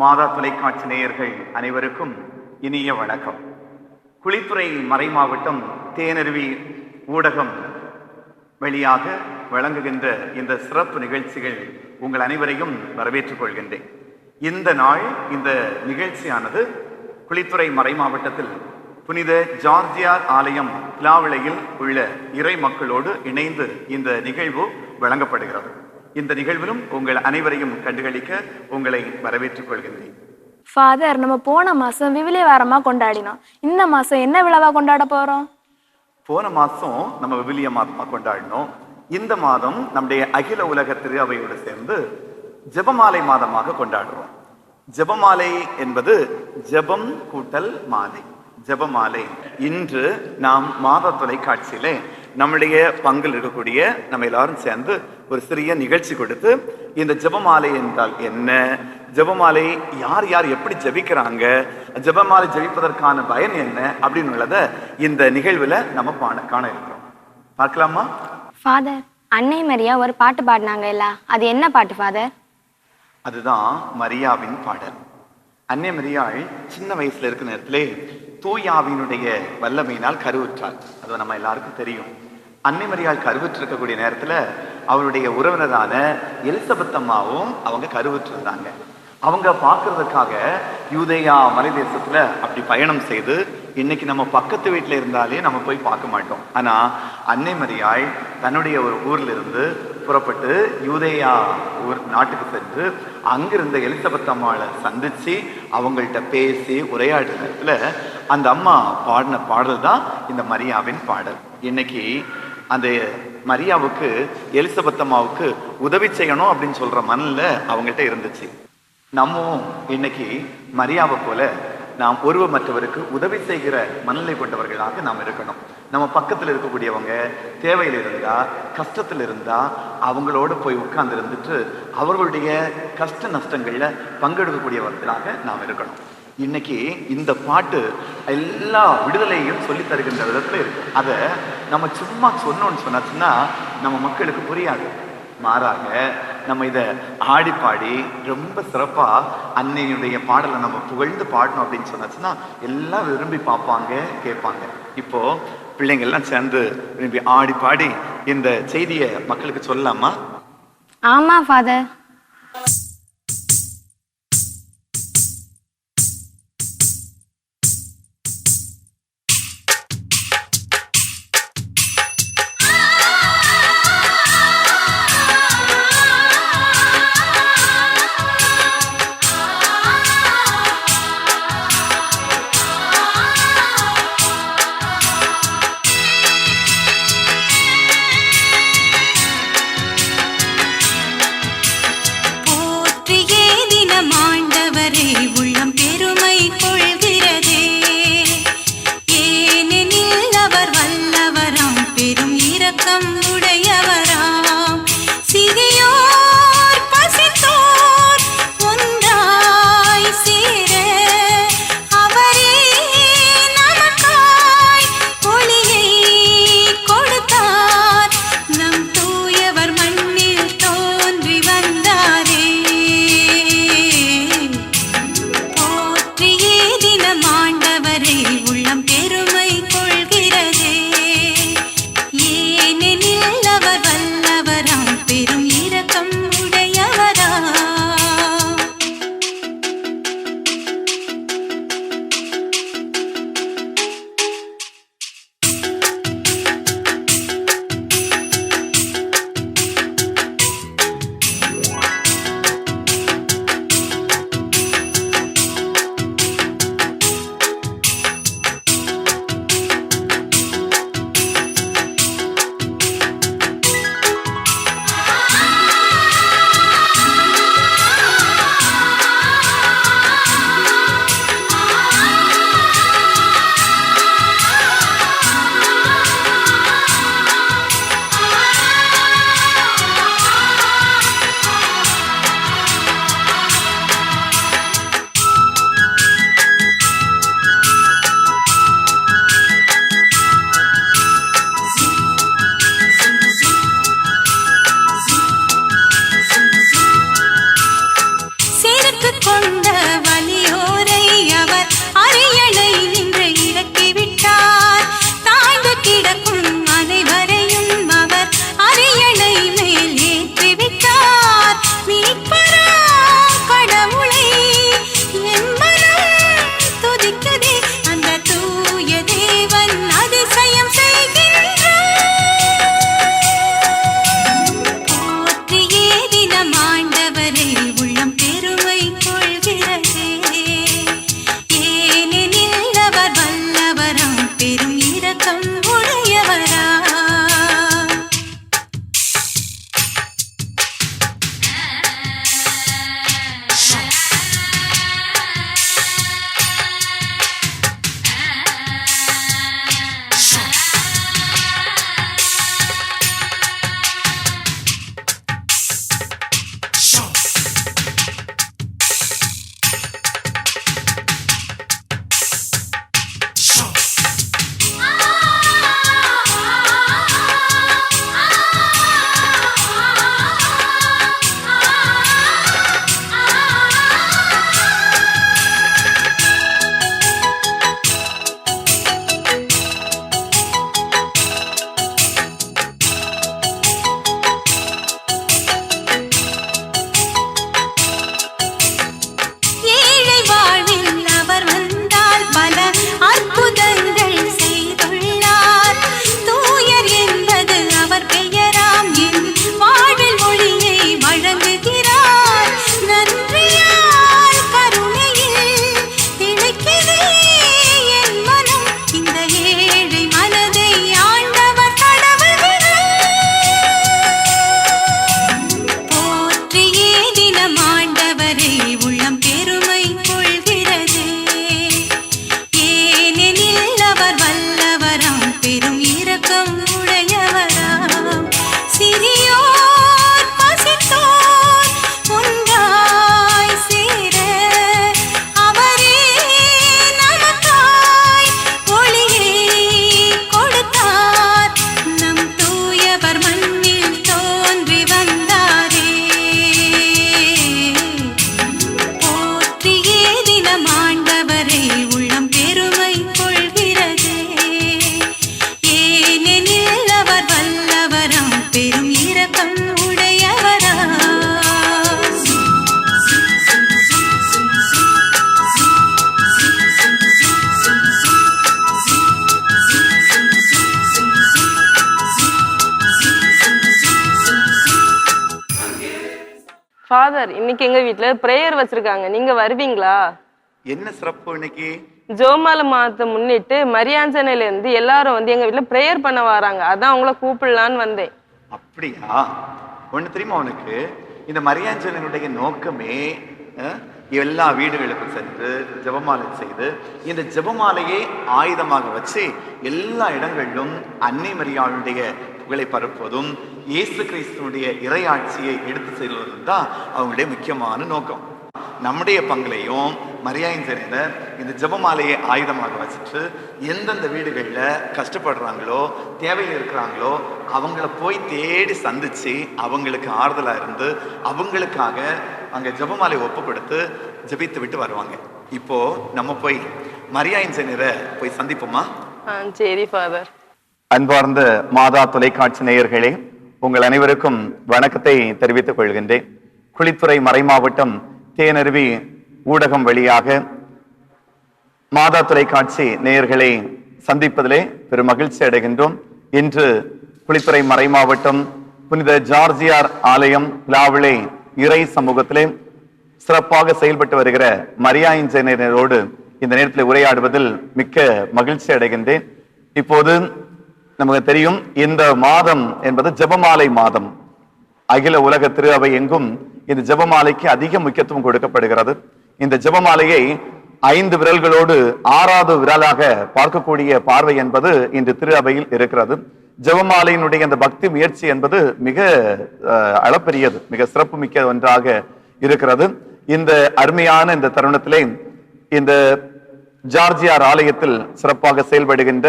மாதா தொலைக்காட்சி நேயர்கள் அனைவருக்கும் இனிய வணக்கம். குளித்துறை மறைமாவட்டம் தேனருவி ஊடகம் வழியாக வழங்குகின்ற இந்த சிறப்பு நிகழ்ச்சிகள் உங்கள் அனைவரையும் வரவேற்றுக் கொள்கின்றேன். இந்த நாள் இந்த நிகழ்ச்சியானது குளித்துறை மறைமாவட்டத்தில் புனித ஜார்ஜியார் ஆலயம் பிலாவிளையில் உள்ள இறை மக்களோடு இணைந்து இந்த நிகழ்வு வழங்கப்படுகிறது. இந்த நிகழ்விலும் உங்கள் அனைவரையும் கண்டுகளிக்க உங்களை வரவேற்றுக் கொள்கின்றேன். ஃபாதர் நம்ம போன மாசம் விவிலிய வாரமா கொண்டாடினோம். இந்த மாசம் என்ன விழாவா கொண்டாட போறோம்? போன மாசம் நம்ம விவிலிய மாதமா கொண்டாடினோம். இந்த மாதம் நம்முடைய அகில உலக திரு அவையோடு சேர்ந்து ஜெபமாலை மாதமாக கொண்டாடுறோம். ஜெபமாலை என்பது ஜெபம் கூட்டல் மாலை. ஜெபமாலை. இன்று நாம் மாத தொலைக்காட்சியிலே நம்முடைய பங்கில் இருக்கக்கூடிய நம்ம எல்லாரும் சேர்ந்து ஒரு சிறிய நிகழ்ச்சி கொடுத்து இந்த ஜெபமாலை என்றால் என்ன? ஜெபமாலை யார் யார் எப்படி ஜெபிக்கிறாங்க? ஜெபமாலை ஜெபிப்பதற்கான பயன் என்ன? அப்படின்னு உள்ளதை இந்த நிகழ்வுல நம்ம பாட காண இருக்கிறோம். பார்க்கலாமா? ஃபாதர் அன்னை மரியா ஒரு பாட்டு பாடினாங்க இல்ல? அது என்ன பாட்டு ஃபாதர் அதுதான் மரியாவின் பாடல். அன்னை மரியாள் சின்ன வயசுல இருக்கிற நேரத்திலே தூயாவினுடைய வல்லமையினால் கருவுற்றாள். அது நம்ம எல்லாருக்கும் தெரியும். அன்னை மரியாள் கருவுற்று இருக்கக்கூடிய நேரத்துல அவருடைய உறவினரான எலிசபெத் அம்மாவும் அவங்க கருவுற்றிருந்தாங்க. அவங்க பார்க்கறதுக்காக யூதேயா மலை தேசத்துல அப்படி பயணம் செய்து இன்னைக்கு நம்ம பக்கத்து வீட்டுல இருந்தாலே நம்ம போய் பார்க்க மாட்டோம். ஆனா அன்னை மரியாள் தன்னுடைய ஒரு ஊர்ல இருந்து புறப்பட்டு யூதேயா ஊர் நாட்டுக்கு சென்று அங்கிருந்த எலிசபெத் அம்மாவை சந்திச்சு அவங்கள்ட்ட பேசி உரையாடுற நேரத்துல அந்த அம்மா பாடின பாடல் தான் இந்த மரியாவின் பாடல். இன்னைக்கு அந்த மரியாவுக்கு எலிசபெத் அம்மாவுக்கு உதவி செய்யணும் அப்படின்னு சொல்ற மனநில அவங்கள்ட்ட இருந்துச்சு. நம்மவும் இன்னைக்கு மரியாவை போல நாம் ஒருவ மற்றவருக்கு உதவி செய்கிற மனநிலை கொண்டவர்களாக நாம் இருக்கணும். நம்ம பக்கத்தில் இருக்கக்கூடியவங்க தேவையில் இருந்தா கஷ்டத்தில் இருந்தா அவங்களோட போய் உட்கார்ந்து இருந்துட்டு அவர்களுடைய கஷ்ட நஷ்டங்களில் பங்கெடுக்கக்கூடியவர்களாக நாம் இருக்கணும். இன்னைக்கு இந்த பாட்டு எல்லா விடுதலையும் சொல்லி தருகின்ற விதத்துல இருக்கு. அதை நம்ம சும்மா சொன்னோம்னு சொன்னாச்சுன்னா நம்ம மக்களுக்கு புரியாது. மாறாக நம்ம இதை ஆடி பாடி ரொம்ப சிறப்பா அன்னையுடைய பாடலை நம்ம புகழ்ந்து பாடணும் அப்படின்னு சொன்னாச்சுன்னா எல்லாம் விரும்பி பார்ப்பாங்க கேட்பாங்க. இப்போ பிள்ளைங்க எல்லாம் சேர்ந்து விரும்பி ஆடி பாடி இந்த செய்தியை மக்களுக்கு சொல்லலாமா? ஆமா ஃபாதர் வீட்ல பிரேயர் வச்சிருக்காங்க. நீங்க வருவீங்களா? என்ன சிறப்பு இன்னைக்கு? ஜோமால மாதத்தை முன்னிட்டு மரியாஞ்சனையில இருந்து எல்லாரும் வந்து எங்க வீட்ல பிரேயர் பண்ண வராங்க. அதான் உங்களை கூப்பிடலான்னு வந்தேன். அப்படியா? ஒண்ணு தெரியுமா உனக்கு? இந்த மரியாஞ்சனுடைய நோக்கமே எல்லா வீடுகளுக்கும் சென்று ஜெபமாலை செய்து இந்த ஜெபமாலையை ஆயுதமாக வச்சு எல்லா இடங்களிலும் அன்னை மரியாளுடைய புகழை பரப்புவதும் இயேசு கிறிஸ்துவனுடைய இறையாட்சியை எடுத்து செல்வதும் தான் அவங்களுடைய முக்கியமான நோக்கம். நம்முடைய பங்குலையும் மரியாயஞ்சனினர் இந்த ஜபமாலையை ஆயுதமாக வச்சுட்டு எந்தெந்த வீடுகளில் கஷ்டப்படுறாங்களோ தேவையில் இருக்கிறாங்களோ அவங்கள போய் தேடி சந்தித்து அவங்களுக்கு ஆறுதலாக இருந்து அவங்களுக்காக அங்கே ஜெபமாலை ஒப்பு கொடுத்து ஜெபித்து விட்டு வருவாங்க. இப்போ நம்ம போய் மரியாயஞ்சனியரை போய் சந்திப்போமா? சரி ஃபாதர் அன்பார்ந்த மாதா தொலைக்காட்சி நேயர்களே உங்கள் அனைவருக்கும் வணக்கத்தை தெரிவித்துக் கொள்கின்றேன். குளித்துறை மறைமாவட்டம் தேனருவி ஊடகம் வழியாக மாதா தொலைக்காட்சி நேயர்களை சந்திப்பதிலே பெரும் மகிழ்ச்சி அடைகின்றோம். இன்று குளித்துறை மறைமாவட்டம் புனித ஜார்ஜியார் ஆலயம் லாவிலே இறை சமூகத்திலே சிறப்பாக செயல்பட்டு வருகிற மரியா இன்ஜினியரோடு இந்த நேரத்தில் உரையாடுவதில் மிக்க மகிழ்ச்சி அடைகின்றேன். இப்போது நமக்கு தெரியும் இந்த மாதம் என்பது ஜெபமாலை மாதம். அகில உலக திரு அவை எங்கும் இந்த ஜெபமாலைக்கு அதிக முக்கியத்துவம் கொடுக்கப்படுகிறது. இந்த ஜபமாலையை ஐந்து விரல்களோடு ஆறாவது விரலாக பார்க்கக்கூடிய பார்வை என்பது இன்று திரு அவையில் இருக்கிறது. ஜெபமாலையினுடைய அந்த பக்தி முயற்சி என்பது மிக அளப்பெரியது மிக சிறப்பு மிக்க ஒன்றாக இருக்கிறது. இந்த அருமையான இந்த தருணத்திலே இந்த ஜார்ஜியார் ஆலயத்தில் சிறப்பாக செயல்படுகின்ற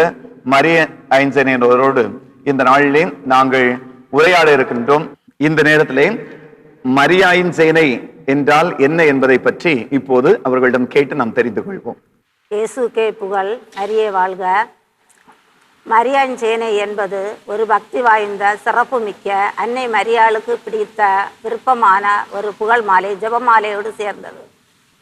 மரிய ஐஞ்சனியரோடு இந்த நாளிலே நாங்கள் உரையாட இருக்கின்றோம். இந்த நேரத்திலே மரியாயின் சேனை என்றால் என்ன என்பதை பற்றி இப்போது அவர்களிடம் கேட்டு நாம் தெரிந்து கொள்வோம். இயேசுக்கே புகழ் அரிய வாழ்க. மரியாயின் சேனை என்பது ஒரு பக்தி வாய்ந்த சிறப்புமிக்க அன்னை மரியாளுக்கு பிடித்த விருப்பமான ஒரு புகழ் மாலை ஜெபமாலையோடு சேர்ந்தது.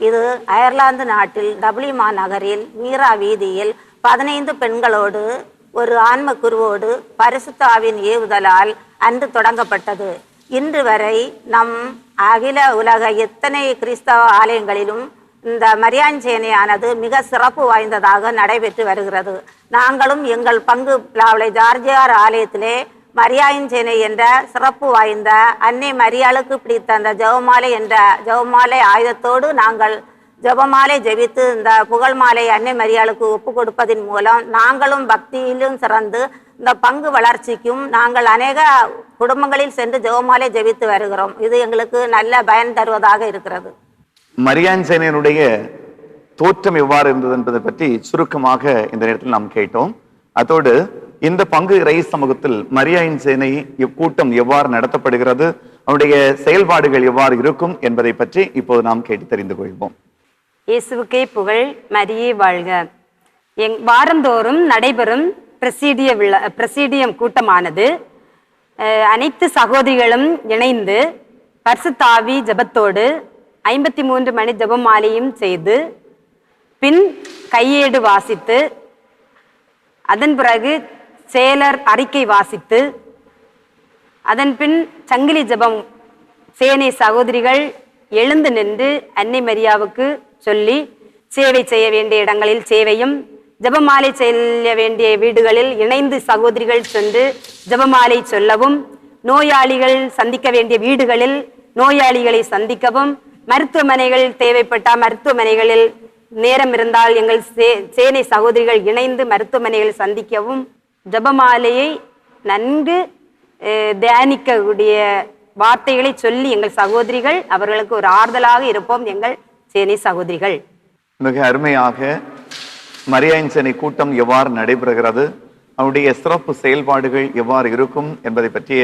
இது அயர்லாந்து நாட்டில் டபிள்யூமா நகரில் மீரா வீதியில் பதினைந்து பெண்களோடு ஒரு ஆன்ம குருவோடு பரிசுத்தாவின் ஏவுதலால் அன்று தொடங்கப்பட்டது. இன்று வரை நம் அகில உலக எத்தனை கிறிஸ்தவ ஆலயங்களிலும் இந்த மரியாஞ்சேனையானது மிக சிறப்பு வாய்ந்ததாக நடைபெற்று வருகிறது. நாங்களும் எங்கள் பங்கு பிளாவளை ஜார்ஜியார் ஆலயத்திலே மரியாயஞ்சேனை என்ற சிறப்பு வாய்ந்த அன்னை மரியாளுக்கு பிடித்த அந்த ஜெவமாலை என்ற ஜெவமாலை ஆயுதத்தோடு நாங்கள் ஜெபமாலை ஜெபித்து இந்த புகழ் மாலை அன்னை மரியாளுக்கு ஒப்பு கொடுப்பதன் மூலம் நாங்களும் பக்தியிலும் சிறந்து இந்த பங்கு வளர்ச்சிக்கும் நாங்கள் அநேக குடும்பங்களில் சென்று ஜெபமாலை ஜெபித்து வருகிறோம். இது எங்களுக்கு நல்ல பயன் தருவதாக இருக்கிறது. மரியான் சேனையனுடைய தோற்றம் எவ்வாறு இருந்தது என்பதை பற்றி சுருக்கமாக இந்த நேரத்தில் நாம் கேட்டோம். அதோடு இந்த பங்கு இறை சமூகத்தில் மரியாயின் சேனை இக்கூட்டம் எவ்வாறு நடத்தப்படுகிறது அவருடைய செயல்பாடுகள் எவ்வாறு இருக்கும் என்பதை பற்றி இப்போது நாம் கேட்டு தெரிந்து கொள்வோம். இயேசுவுக்கே புகழ் மரியே வாழ்க. எங் வாரந்தோறும் நடைபெறும் பிரசீடிய விழா பிரசீடியம் கூட்டமானது அனைத்து சகோதரிகளும் இணைந்து பர்சுத்தாவி ஜெபத்தோடு ஐம்பத்தி மூன்று மணி ஜெபமாலையும் செய்து பின் கையேடு வாசித்து அதன் பிறகு செயலர் அறிக்கை வாசித்து அதன் பின் சங்கிலி ஜெபம் சேனை சகோதரிகள் எழுந்து நின்று அன்னை மரியாவுக்கு சொல்லி சேவை செய்ய வேண்டிய இடங்களில் சேவையும் ஜெபமாலை செய்ய வேண்டிய வீடுகளில் இணைந்து சகோதரிகள் சென்று ஜெபமாலை சொல்லவும் நோயாளிகள் சந்திக்க வேண்டிய வீடுகளில் நோயாளிகளை சந்திக்கவும் மருத்துவமனைகள் தேவைப்பட்ட மருத்துவமனைகளில் நேரம் இருந்தால் எங்கள் சே- சேனை சகோதரிகள் இணைந்து மருத்துவமனைகள் சந்திக்கவும் ஜபமாலையை நன்கு தியானிக்கக்கூடிய வார்த்தைகளை சொல்லி எங்கள் சகோதரிகள் அவர்களுக்கு ஒரு ஆறுதலாக இருப்போம். எங்கள் சேனை சகோதரிகள். மிக அருமையாக மரியாயின் சேனை கூட்டம் எவ்வாறு நடைபெறுகிறது? அவருடைய சிறப்பு செயல்பாடுகள் எவ்வாறு இருக்கும் என்பதை பற்றிய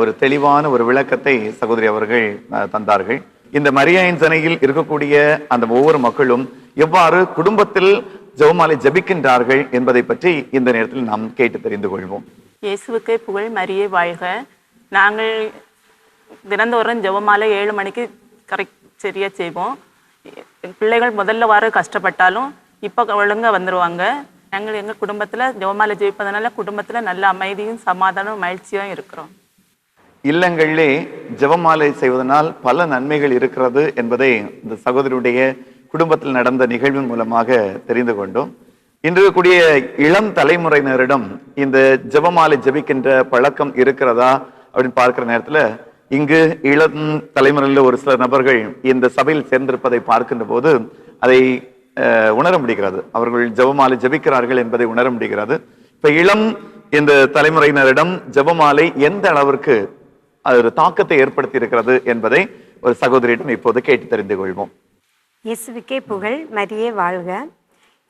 ஒரு தெளிவான ஒரு விளக்கத்தை சகோதரி அவர்கள் தந்தார்கள். இந்த மரியாயின் சேனையில் இருக்கக்கூடிய அந்த ஒவ்வொரு மக்களும் எவ்வாறு குடும்பத்தில் ஜெபமாலை ஜெபிக்கின்றார்கள் என்பதை பற்றி இந்த நேரத்தில் நாம் கேட்டு தெரிந்து கொள்வோம். இயேசுவுக்கே புகழ் மரியே வாழ்க. நாங்கள் தினந்தோறும் ஜெபமாலை ஏழு மணிக்கு கரெக்ட் சரியாக செய்வோம். பிள்ளைகள் முதல்ல வர கஷ்டப்பட்டாலும் இப்போ ஒழுங்கா வந்துடுவாங்க நாங்கள் எங்கள் குடும்பத்தில் ஜெபமாலை ஜெயிப்பதனால குடும்பத்தில் நல்ல அமைதியும் சமாதானம் மகிழ்ச்சியும் இருக்கிறோம். இல்லங்களிலே ஜெபமாலை செய்வதனால் பல நன்மைகள் இருக்கிறது என்பதை இந்த சகோதரியுடைய குடும்பத்தில் நடந்த நிகழ்வின் மூலமாக தெரிந்து கொண்டோம். இன்று கூடிய இளம் தலைமுறையினரிடம் இந்த ஜெபமாலை ஜெபிக்கின்ற பழக்கம் இருக்கிறதா அப்படின்னு பார்க்கிற நேரத்துல இங்கு இளம் தலைமுறையில் ஒரு சில நபர்கள் இந்த சபையில் சேர்ந்திருப்பதை பார்க்கின்ற போது அதை உணர முடிகிறது. அவர்கள் ஜெபமாலை ஜெபிக்கிறார்கள் என்பதை உணர முடிகிறது. இப்ப இளம் இந்த தலைமுறையினரிடம் ஜெபமாலை எந்த அளவிற்கு அது ஒரு தாக்கத்தை ஏற்படுத்தி இருக்கிறது என்பதை ஒரு சகோதரியிடம் இப்போது கேட்டு தெரிந்து கொள்வோம். இயேசுவிக்கே புகழ் மரியே வாழ்க.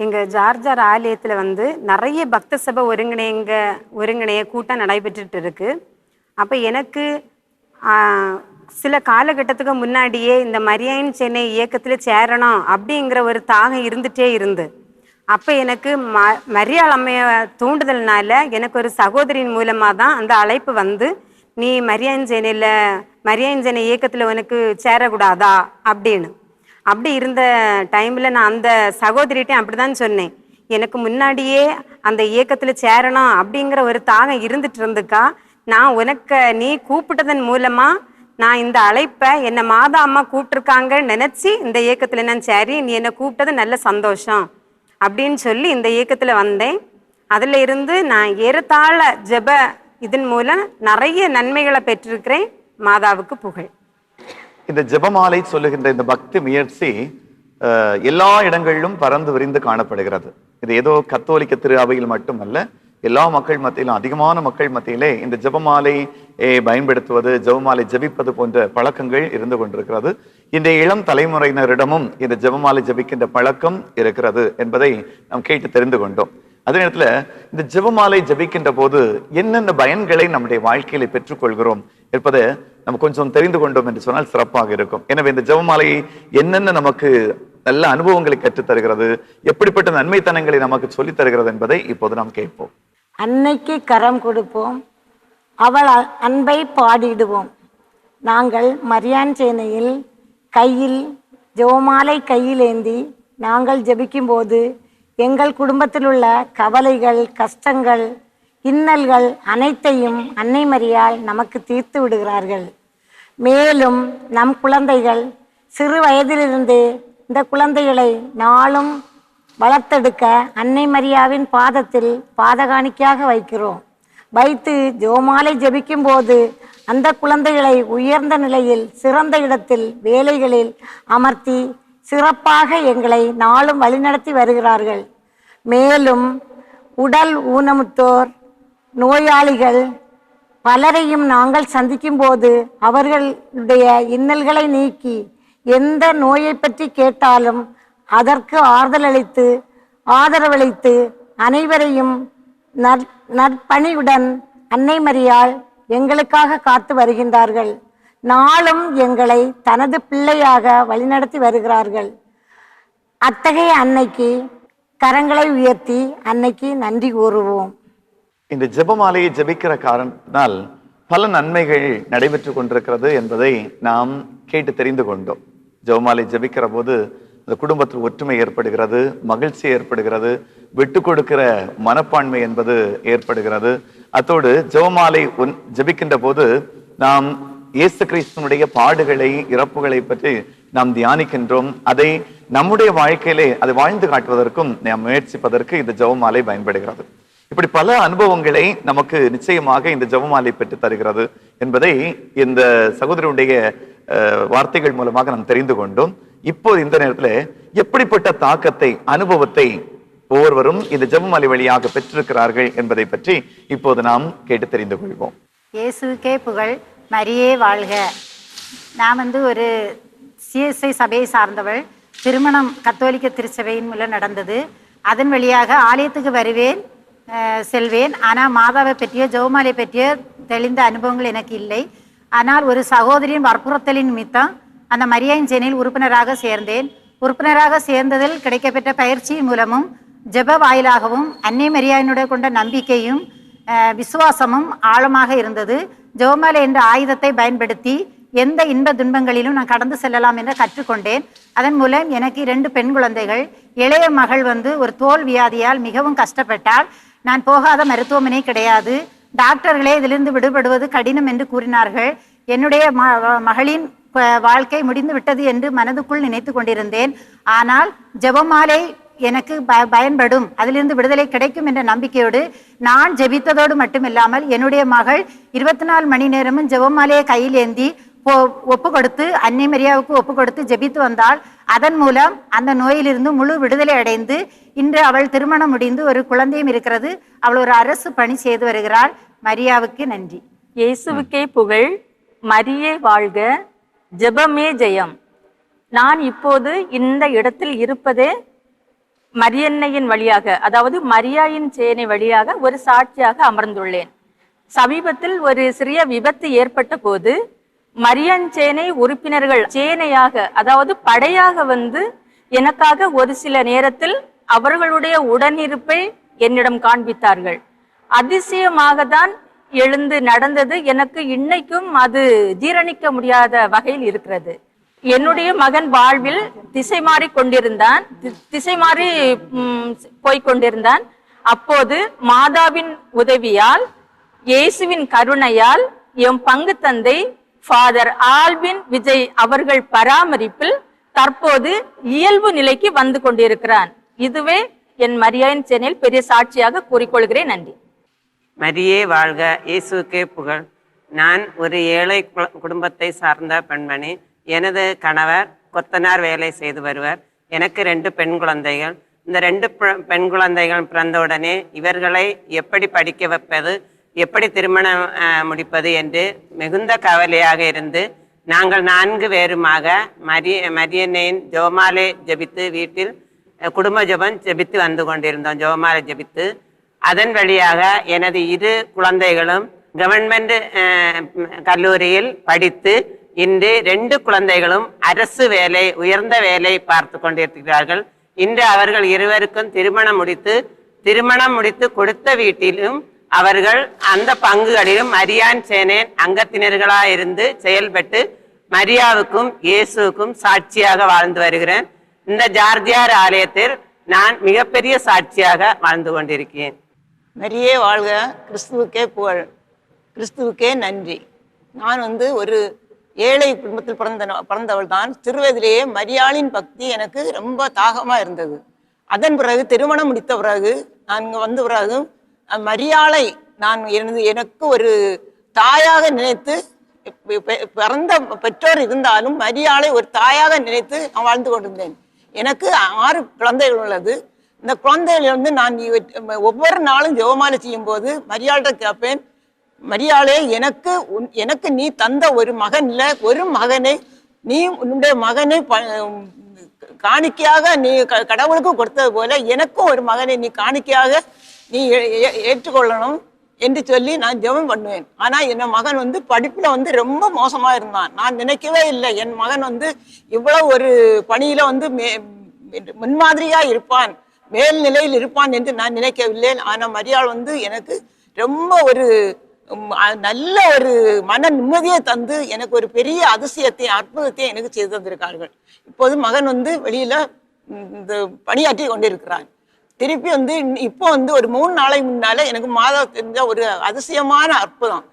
எங்கள் ஜார்ஜார் ஆலயத்தில் வந்து நிறைய பக்த சபை ஒருங்கிணைங்க ஒருங்கிணைய கூட்டம் நடைபெற்றுட்டு இருக்கு. அப்போ எனக்கு சில காலகட்டத்துக்கு முன்னாடியே இந்த மரியாயின் சென்னை இயக்கத்தில் சேரணும் அப்படிங்கிற ஒரு தாகம் இருந்துட்டே இருந்து. அப்போ எனக்கு ம மரியாள் அம்மைய தூண்டுதல்னால எனக்கு ஒரு சகோதரியின் மூலமாக தான் அந்த அழைப்பு வந்து நீ மரியாஞ்சேனையில் சென்னை இயக்கத்தில் உனக்கு சேரக்கூடாதா? அப்படின்னு. அப்படி இருந்த டைமில் நான் அந்த சகோதரிகிட்டையும் அப்படி தான் சொன்னேன். எனக்கு முன்னாடியே அந்த இயக்கத்தில் சேரணும் அப்படிங்கிற ஒரு தாகம் இருந்துட்டு இருந்துக்கா நான் உனக்கு நீ கூப்பிட்டதன் மூலமா நான் இந்த அழைப்பை என்னை மாதா அம்மா கூப்பிட்டுருக்காங்கன்னு நினச்சி இந்த இயக்கத்தில் நான் சரி நீ என்னை கூப்பிட்டது நல்ல சந்தோஷம் அப்படின்னு சொல்லி இந்த இயக்கத்தில் வந்தேன். அதில் இருந்து நான் ஏறத்தாழ ஜெப இதன் மூலம் நிறைய நன்மைகளை பெற்றிருக்கிறேன். மாதாவுக்கு புகழ். இந்த ஜெபமாலை சொல்லுகின்ற இந்த பக்தி முயற்சி எல்லா இடங்களிலும் பறந்து விரிந்து காணப்படுகிறது. இது ஏதோ கத்தோலிக்க திரு அவையில் மட்டுமல்ல எல்லா மக்கள் மத்தியிலும் அதிகமான மக்கள் மத்தியிலே இந்த ஜெபமாலை பயன்படுத்துவது ஜபமாலை ஜெபிப்பது போன்ற பழக்கங்கள் இருந்து கொண்டிருக்கிறது. இன்றைய இளம் தலைமுறையினரிடமும் இந்த ஜெபமாலை ஜெபிக்கின்ற பழக்கம் இருக்கிறது என்பதை நாம் கேட்டு தெரிந்து கொண்டோம். அதே நேரத்துல இந்த ஜபமாலை ஜெபிக்கின்ற போது என்னென்ன பயன்களை நம்முடைய வாழ்க்கையில பெற்றுக்கொள்கிறோம் என்பதை நம்ம கொஞ்சம் தெரிந்து கொண்டோம் என்று சொன்னால் சிறப்பாக இருக்கும். எனவே இந்த ஜெபமாலை என்னென்ன நமக்கு நல்ல அனுபவங்களை கற்றுத் தருகிறது எப்படிப்பட்ட நன்மைத்தனங்களை நமக்கு சொல்லித் தருகிறது என்பதை இப்போது நாம் கேட்போம். அன்னைக்கு கரம் கொடுப்போம். அவள் அன்பை பாடிடுவோம். நாங்கள் மரியான் சேனையில் கையில் ஜோமாலை கையில் ஏந்தி நாங்கள் ஜெபிக்கும்போது எங்கள் குடும்பத்தில் உள்ள கவலைகள் கஷ்டங்கள் இன்னல்கள் அனைத்தையும் அன்னை மரியால் நமக்கு தீர்த்து விடுகிறார்கள். மேலும் நம் குழந்தைகள் சிறு வயதிலிருந்து இந்த குழந்தைகளை நாளும் வளர்த்தெடுக்க அன்னை மரியாவின் பாதத்தில் பாதகாணிக்கையாக வைக்கிறோம். வைத்து ஜோமாலை ஜபிக்கும் போது அந்த குழந்தைகளை உயர்ந்த நிலையில் சிறந்த இடத்தில் வேலைகளில் அமர்த்தி சிறப்பாக எங்களை நாளும் வழிநடத்தி வருகிறார்கள். மேலும் உடல் ஊனமுற்றோர் நோயாளிகள் பலரையும் நாங்கள் சந்திக்கும் போது அவர்களுடைய இன்னல்களை நீக்கி எந்த நோயை பற்றி கேட்டாலும் அதற்கு ஆறுதல் அளித்து ஆதரவளித்து அனைவரையும் நற் நற்பணியுடன் அன்னை மரியாள் எங்களுக்காக காத்து வருகின்றார்கள். நாளும் எங்களை தனது பிள்ளையாக வழிநடத்தி வருகிறார்கள். அத்தகைய அன்னைக்கு கரங்களை உயர்த்தி அன்னைக்கு நன்றி கூறுவோம். இந்த ஜெபமாலையை ஜெபிக்கிற காரணத்தினால் பல நன்மைகள் நடைபெற்று கொண்டிருக்கிறது என்பதை நாம் கேட்டு தெரிந்து கொண்டோம். ஜெபமாலை ஜெபிக்கிற போது அந்த குடும்பத்தில் ஒற்றுமை ஏற்படுகிறது மகிழ்ச்சி ஏற்படுகிறது விட்டு கொடுக்கிற மனப்பான்மை என்பது ஏற்படுகிறது. அத்தோடு ஜெபமாலை ஒன் ஜெபிக்கின்ற போது நாம் இயேசு கிறிஸ்தனுடைய பாடுகளை இறப்புகளை பற்றி நாம் தியானிக்கின்றோம். அதை நம்முடைய வாழ்க்கையிலே அதை வாழ்ந்து காட்டுவதற்கும் நாம் முயற்சிப்பதற்கு இந்த ஜெபமாலை பயன்படுகிறது. இப்படி பல அனுபவங்களை நமக்கு நிச்சயமாக இந்த ஜெவமாலை பெற்று தருகிறது என்பதை இந்த சகோதரனுடைய வார்த்தைகள் மூலமாக நாம் தெரிந்து கொண்டோம். இப்போது இந்த நேரத்தில் எப்படிப்பட்ட தாக்கத்தை அனுபவத்தை ஒவ்வொருவரும் இந்த ஜெபமாலை வழியாக பெற்றிருக்கிறார்கள் என்பதை பற்றி இப்போது நாம் கேட்டு தெரிந்து கொள்வோம். இயேசுக்கே புகழ் மரியே வாழ்க. நான் வந்து ஒரு சிஎஸ்ஐ சபையை சார்ந்தவள். திருமணம் கத்தோலிக்க திருச்சபையின் மூலம் நடந்தது. அதன் வழியாக ஆலயத்துக்கு வருவேன் செல்வேன். ஆனால் மாதாவை பற்றிய ஜெவமாலை பற்றிய தெளிந்த அனுபவங்கள் எனக்கு இல்லை. ஆனால் ஒரு சகோதரியின் வற்புறுத்தலின் நிமித்தம் அந்த மரியாயின் சேனையில் உறுப்பினராக சேர்ந்தேன். உறுப்பினராக சேர்ந்ததில் கிடைக்கப்பெற்ற பயிற்சியின் மூலமும் ஜெப வாயிலாகவும் அன்னை மரியாயினுடைய கொண்ட நம்பிக்கையும் விசுவாசமும் ஆழமாக இருந்தது. ஜெபமாலை என்ற ஆயுதத்தை பயன்படுத்தி எந்த இன்ப துன்பங்களிலும் நான் கடந்து செல்லலாம் என்று கற்றுக்கொண்டேன். அதன் மூலம் எனக்கு இரண்டு பெண் குழந்தைகள் இளைய மகள் வந்து ஒரு தோல் வியாதியால் மிகவும் கஷ்டப்பட்டால் நான் போகாத மருத்துவமனை கிடையாது. டாக்டர்களே இதிலிருந்து விடுபடுவது கடினம் என்று கூறினார்கள். என்னுடைய ம- மகளின் வாழ்க்கை முடிந்து விட்டது என்று மனதுக்குள் நினைத்து கொண்டிருந்தேன். ஆனால் ஜெபமாலை எனக்கு ப பயன்படும். அதிலிருந்து விடுதலை கிடைக்கும் என்ற நம்பிக்கையோடு நான் ஜெபித்ததோடு மட்டுமில்லாமல் என்னுடைய மகள் இருபத்தி நாலு மணி நேரமும் ஜெபமாலையை கையில் ஏந்தி ஒப்பு கொடுத்து அன்னை மரியாவுக்கு ஒப்பு கொடுத்து ஜெபித்து வந்தாள். அதன் மூலம் அந்த நோயிலிருந்து முழு விடுதலை அடைந்து இன்று அவள் திருமணம் முடிந்து ஒரு குழந்தையும் இருக்கிறது. அவள் ஒரு அரசு பணி செய்து வருகிறாள். மரியாவுக்கு நன்றி. இயேசுவுக்கே புகழ். மரியே வாழ்க. ஜெபமே ஜெயம். நான் இப்போது இந்த இடத்தில் இருப்பதே மரியன்னையின் வழியாக அதாவது மரியாயின் சேனை வழியாக ஒரு சாட்சியாக அமர்ந்துள்ளேன். சமீபத்தில் ஒரு சிறிய விபத்து ஏற்பட்ட போது மரியன் சேனை உறுப்பினர்கள் சேனையாக அதாவது படையாக வந்து எனக்காக ஒரு சில நேரத்தில் அவர்களுடைய உடனிருப்பை என்னிடம் காண்பித்தார்கள். அதிசயமாக தான் எழுந்து நடந்தது எனக்கு இன்னைக்கும் அது ஜீரணிக்க முடியாத வகையில் இருக்கிறது. என்னுடைய மகன் வாழ்வில் திசை மாறி கொண்டிருந்தான். தி- திசை மாறி போய்கொண்டிருந்தான் அப்போது மாதாவின் உதவியால் இயேசுவின் கருணையால் என் பங்கு தந்தை ஃபாதர் ஆல்வின் விஜய் அவர்கள் பராமரிப்பில் தற்போது இயல்பு நிலைக்கு வந்து கொண்டிருக்கிறான். இதுவே என் மரியாயின் சேனையில் பெரிய சாட்சியாக கூறிக்கொள்கிறேன். நன்றி. மரியே வாழ்க இயேசுக்கே புகழ். நான் ஒரு ஏழை குடும்பத்தை சார்ந்த பெண்மணி. எனது கணவர் கொத்தனார் வேலை செய்து வருவர். எனக்கு ரெண்டு பெண் குழந்தைகள். இந்த ரெண்டு பெண் குழந்தைகள் பிறந்தவுடனே இவர்களை எப்படி படிக்க வைப்பது எப்படி திருமணம் முடிப்பது என்று மிகுந்த கவலையாக இருந்து நாங்கள் நான்கு பேருமாக மரிய மரியன்னையின் ஜோமாலை ஜெபித்து வீட்டில் குடும்ப ஜபம் ஜெபித்து வந்து கொண்டிருந்தோம். ஜோமாலை ஜபித்து அதன் வழியாக எனது இரு குழந்தைகளும் கவர்மெண்ட் கல்லூரியில் படித்து இன்று ரெண்டு குழந்தைகளும் அரசு வேலை உயர்ந்த வேலை பார்த்து கொண்டிருக்கிறார்கள். இன்று அவர்கள் இருவருக்கும் திருமணம் முடித்து திருமணம் முடித்து கொடுத்த வீட்டிலும் அவர்கள் அந்த பங்குகளிலும் மரியான் சேனேன் அங்கத்தினர்களாக இருந்து செயல்பட்டு மரியாவுக்கும் இயேசுவுக்கும் சாட்சியாக வாழ்ந்து வருகிறேன். இந்த ஜார்ஜியார் ஆலயத்தில் நான் மிகப்பெரிய சாட்சியாக வாழ்ந்து கொண்டிருக்கிறேன். மரியே வாழ்க. கிறிஸ்துவுக்கே புகழ். கிறிஸ்துவுக்கே நன்றி. நான் வந்து ஒரு ஏழை குடும்பத்தில் பிறந்த பிறந்தவள் தான் சிறுவயதிலேயே மரியாளின் பக்தி எனக்கு ரொம்ப தாகமாக இருந்தது. அதன் பிறகு திருமணம் முடித்த பிறகு நான் இங்கே வந்த பிறகு மரியாளை நான் எனது எனக்கு ஒரு தாயாக நினைத்து பெ- பிறந்த பெற்றோர் இருந்தாலும் மரியாளை ஒரு தாயாக நினைத்து நான் வாழ்ந்து கொண்டிருந்தேன். எனக்கு ஆறு குழந்தைகள் உள்ளது. இந்த குழந்தைகள் வந்து நான் ஒவ்வொரு நாளும் ஜெபமாலை செய்யும் போது மரியாள்கிட்ட கேட்பேன் மரியாளே எனக்கு உன்- எனக்கு நீ தந்த ஒரு மகன்ல ஒரு மகனை நீ உன்னுடைய மகனை ப- காணிக்கையாக நீ க- கடவுளுக்கு கொடுத்தது போல எனக்கும் ஒரு மகனை நீ காணிக்கையாக நீ ஏ- ஏ- ஏற்றுக்கொள்ளணும் என்று சொல்லி நான் ஜெபம் பண்ணுவேன். ஆனா என் மகன் வந்து படிப்புல வந்து ரொம்ப மோசமா இருந்தான். நான் நினைக்கவே இல்லை. என் மகன் வந்து இவ்வளவு ஒரு பணியில வந்து மே- முன்மாதிரியா இருப்பான். மேல் நிலையில் இருப்பான் என்று நான் நினைக்கவில்லை ஆனால் மரியாள் வந்து எனக்கு ரொம்ப ஒரு நல்ல ஒரு மன நிம்மதியை தந்து எனக்கு ஒரு பெரிய அதிசயத்தை அற்புதத்தை எனக்கு செய்து தந்திருக்கார்கள். இப்போது மகன் வந்து வெளியில இந்த பணியாற்றி கொண்டிருக்கிறான் திருப்பி வந்து இப்போ வந்து ஒரு மூணு நாளைக்கு முன்னால எனக்கு மாதா தெரிஞ்ச ஒரு அதிசயமான அற்புதம்.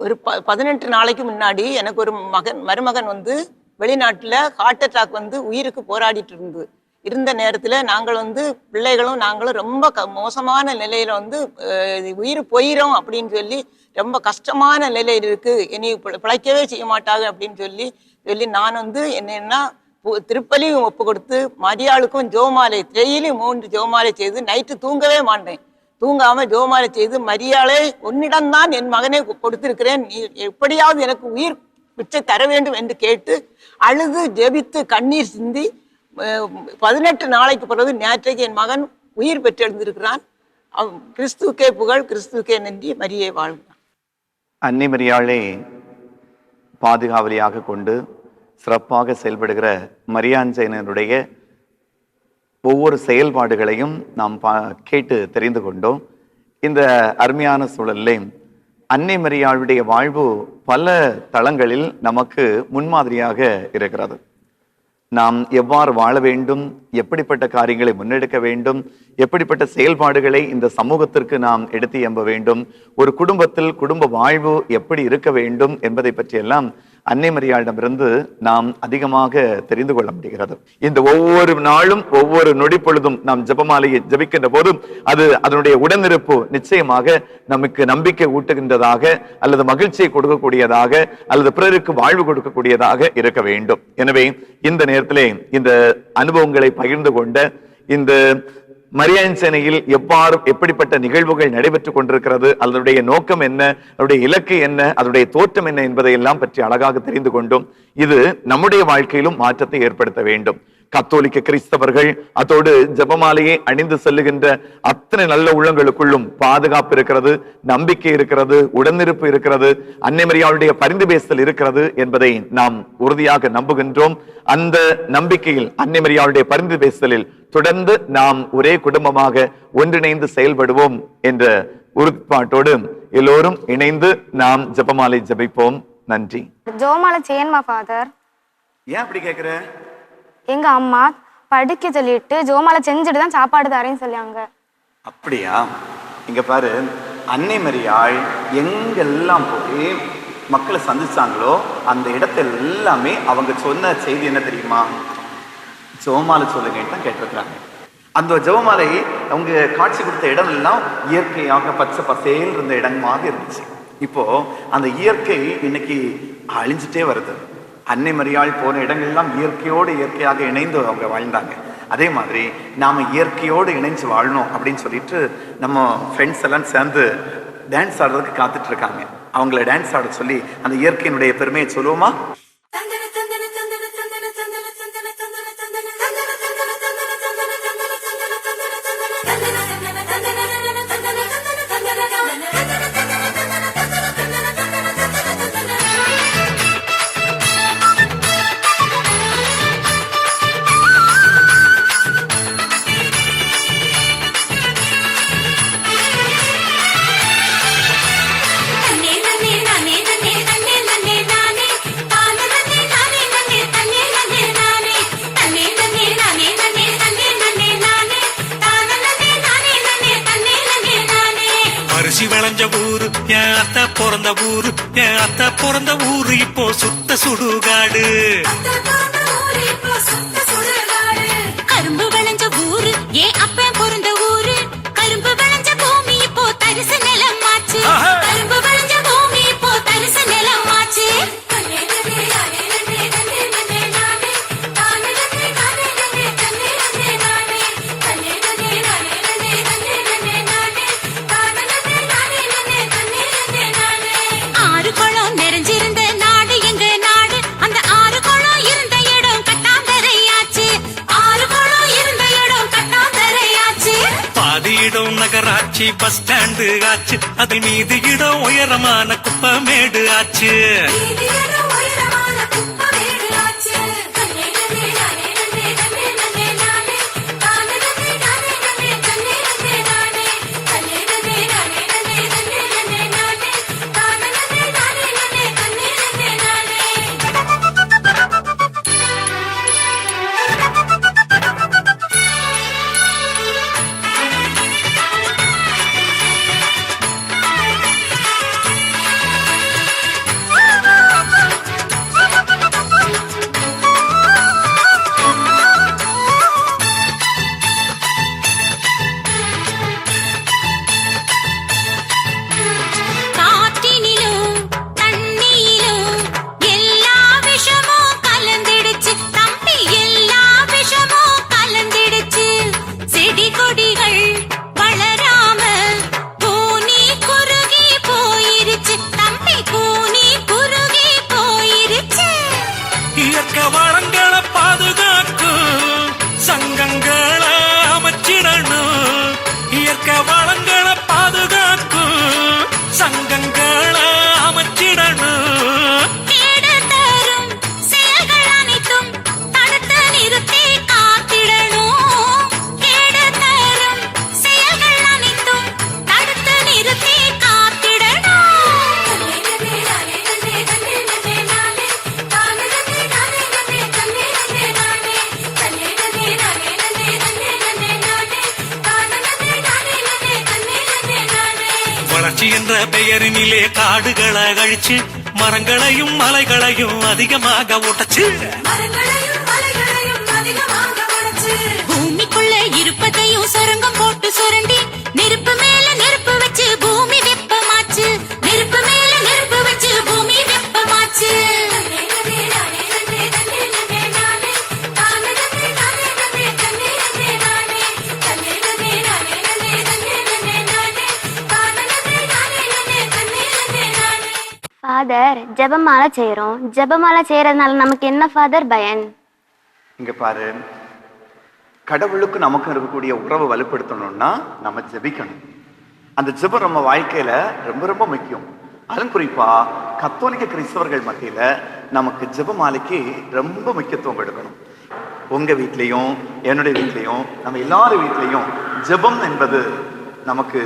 ஒரு ப பதினெட்டு நாளைக்கு முன்னாடி எனக்கு ஒரு மகன் மருமகன் வந்து வெளிநாட்டில் ஹார்ட் அட்டாக் வந்து உயிருக்கு போராடிட்டு இருந்தது. இருந்த நேரத்தில் நாங்கள் வந்து பிள்ளைகளும் நாங்களும் ரொம்ப க மோசமான நிலையில் வந்து உயிர் போயிடும் அப்படின்னு சொல்லி ரொம்ப கஷ்டமான நிலையில் இருக்குது இனி பிழைக்கவே செய்ய மாட்டாங்க அப்படின்னு சொல்லி சொல்லி நான் வந்து என்னென்னா பு- திருப்பலியும் ஒப்பு கொடுத்து மரியாளுக்கும் ஜோமாலை டெய்லியும் மூன்று ஜோமாலை செய்து நைட்டு தூங்கவே மாட்டேன். தூங்காம ஜோமாலை செய்து மரியாளை உன்னிடம்தான் என் மகனை கொடுத்துருக்கிறேன் கொடுத்திருக்கிறேன். நீ எப்படியாவது எனக்கு உயிர் பிச்சை தர வேண்டும் என்று கேட்டு அழுது ஜெபித்து கண்ணீர் சிந்தி பதினெட்டு நாளைக்கு பிறகு நேற்றைக்கு என் மகன் உயிர் பெற்றெழுந்திருக்கிறான். அவன் புகழ் கிறிஸ்துக்கே நன்றி மரியே வாழ்க. அன்னை மரியாளை பாதுகாவலியாக கொண்டு சிறப்பாக செயல்படுகிற மரியாஞ்சயனனுடைய ஒவ்வொரு செயல்பாடுகளையும் நாம் பா கேட்டு தெரிந்து கொண்டோம். இந்த அருமையான சூழலில் அன்னை மரியாளுடைய வாழ்வு பல தளங்களில் நமக்கு முன்மாதிரியாக இருக்கிறது. நாம் எவ்வாறு வாழ வேண்டும் எப்படிப்பட்ட காரியங்களை முன்னெடுக்க வேண்டும் எப்படிப்பட்ட செயல்பாடுகளை இந்த சமூகத்திற்கு நாம் எடுத்து எம்ப வேண்டும் ஒரு குடும்பத்தில் குடும்ப வாழ்வு எப்படி இருக்க வேண்டும் என்பதை பற்றியெல்லாம் அன்னை மரியாளிடமிருந்து நாம் அதிகமாக தெரிந்து கொள்ள முடிகிறது. இந்த ஒவ்வொரு நாளும் ஒவ்வொரு நொடி பொழுதும் நாம் ஜெபமாலையை ஜபிக்கின்ற போதும் அது அதனுடைய உடனிருப்பு நிச்சயமாக நமக்கு நம்பிக்கை ஊட்டுகின்றதாக அல்லது மகிழ்ச்சியை கொடுக்கக்கூடியதாக அல்லது பிறருக்கு வாழ்வு கொடுக்கக்கூடியதாக இருக்க வேண்டும். எனவே இந்த நேரத்திலே இந்த அனுபவங்களை பகிர்ந்து கொண்ட இந்த மரியாயன் சேனையில் எவ்வாறு எப்படிப்பட்ட நிகழ்வுகள் நடைபெற்றுக் கொண்டிருக்கிறது அதனுடைய நோக்கம் என்ன அதனுடைய இலக்கு என்ன அதனுடைய தோற்றம் என்ன என்பதை எல்லாம் பற்றி அழகாக தெரிந்து கொண்டும் இது நம்முடைய வாழ்க்கையிலும் மாற்றத்தை ஏற்படுத்த வேண்டும். கத்தோலிக்க கிறிஸ்தவர்கள் அதோடு ஜெபமாலையை அணிந்து செல்லுகின்ற அத்தனை நல்ல உள்ளங்களுக்குள்ளும் பாதுகாப்பு இருக்கிறது நம்பிக்கை இருக்கிறது உடனிருப்பு இருக்கிறது அன்னைமரியாளுடைய பரிந்து பேசல் இருக்கிறது என்பதை நாம் உறுதியாக நம்புகின்றோம். அந்த நம்பிக்கையில் அன்னைமரியாளுடைய பரிந்து பேசலில் தொடர்ந்து நாம் ஒரே குடும்பமாக ஒன்றிணைந்து செயல்படுவோம் என்ற உறுதிப்பாட்டோடு எல்லோரும் இணைந்து நாம் ஜெபமாலை ஜெபிப்போம். நன்றி. ஜோமாலை செய்யணுமா ஃபாதர் ஏன் அப்படி கேக்குற? எங்க அம்மா படிக்க சொல்லிட்டு ஜோமால செஞ்சுட்டு தான் சாப்பாடு தரேன்னு சொல்லியாங்க. அப்படியா? இங்க பாரு அன்னை மரியாள் எங்கெல்லாம் போய் மக்களை சந்திச்சாங்களோ அந்த இடத்த எல்லாமே அவங்க சொன்ன செய்தி என்ன தெரியுமா? ஜோமாலை சொல்லுங்கன்னு தான் கேட்டிருக்கிறாங்க. அந்த ஜோமாலை அவங்க காட்சி கொடுத்த இடம் எல்லாம் இயற்கையாக பச்சை பசேல் இருந்த இடம் மாதிரி இருந்துச்சு. இப்போ அந்த இயற்கை இன்னைக்கு அழிஞ்சிட்டே வருது. அன்னை மரியாள் போன இடங்கள்லாம் இயற்கையோடு இயற்கையாக இணைந்து அவங்க வாழ்ந்தாங்க. அதே மாதிரி நாம் இயற்கையோடு இணைஞ்சு வாழணும் அப்படின்னு சொல்லிட்டு நம்ம ஃப்ரெண்ட்ஸ் எல்லாம் சேர்ந்து டான்ஸ் ஆடுறதுக்கு காத்துட்டு இருக்காங்க. அவங்கள டான்ஸ் ஆட சொல்லி அந்த இயற்கையினுடைய பெருமையை சொல்லுவோமா? நகராட்சி பஸ் ஸ்டாண்டு ஆச்சு. அது மீது இடம் உயரமான குப்பமேடு ஆச்சு. என்ற பெயரினிலே காடுகளை அழிச்சு மரங்களையும் மலைகளையும் அதிகமாக உடைச்சு. பூமிக்குள்ள இருப்பதையும் சுரங்கம் போட்டு ஃபாதர் ஜெபமாலை செய்கிறோம் ஜெபமாலை செய்கிறதுனால நமக்கு என்ன ஃபாதர் பயன் இங்க பாரு. கடவுளுக்கு நமக்கும் இருக்கக்கூடிய உறவை வலுப்படுத்தணும்னா நம்ம ஜெபிக்கணும். அந்த ஜெபம் நம்ம வாழ்க்கையில ரொம்ப ரொம்ப முக்கியம். அதுவும் குறிப்பா கத்தோலிக்க கிறிஸ்தவர்கள் மத்தியில நமக்கு ஜெபமாலைக்கு ரொம்ப முக்கியத்துவம் கொடுக்கணும். உங்க வீட்லயும் என்னுடைய வீட்லயும் நம்ம எல்லாரும் வீட்லயும் ஜெபம் என்பது நமக்கு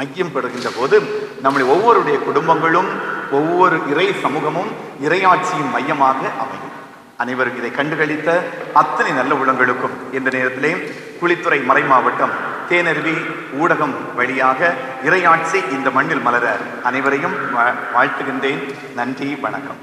மையம் பெறுகின்ற போது நம்முடைய ஒவ்வொருடைய குடும்பங்களும் ஒவ்வொரு இறை சமூகமும் இறையாட்சியின் மையமாக அமையும். அனைவரும் இதை கண்டுகளித்த அத்தனை நல்ல உள்ளங்களுக்கும் இந்த நேரத்திலே குளித்துறை மறை மாவட்டம் தேனருவி ஊடகம் வழியாக இறையாட்சி இந்த மண்ணில் மலர அனைவரையும் வா- வாழ்த்துகின்றேன். நன்றி வணக்கம்.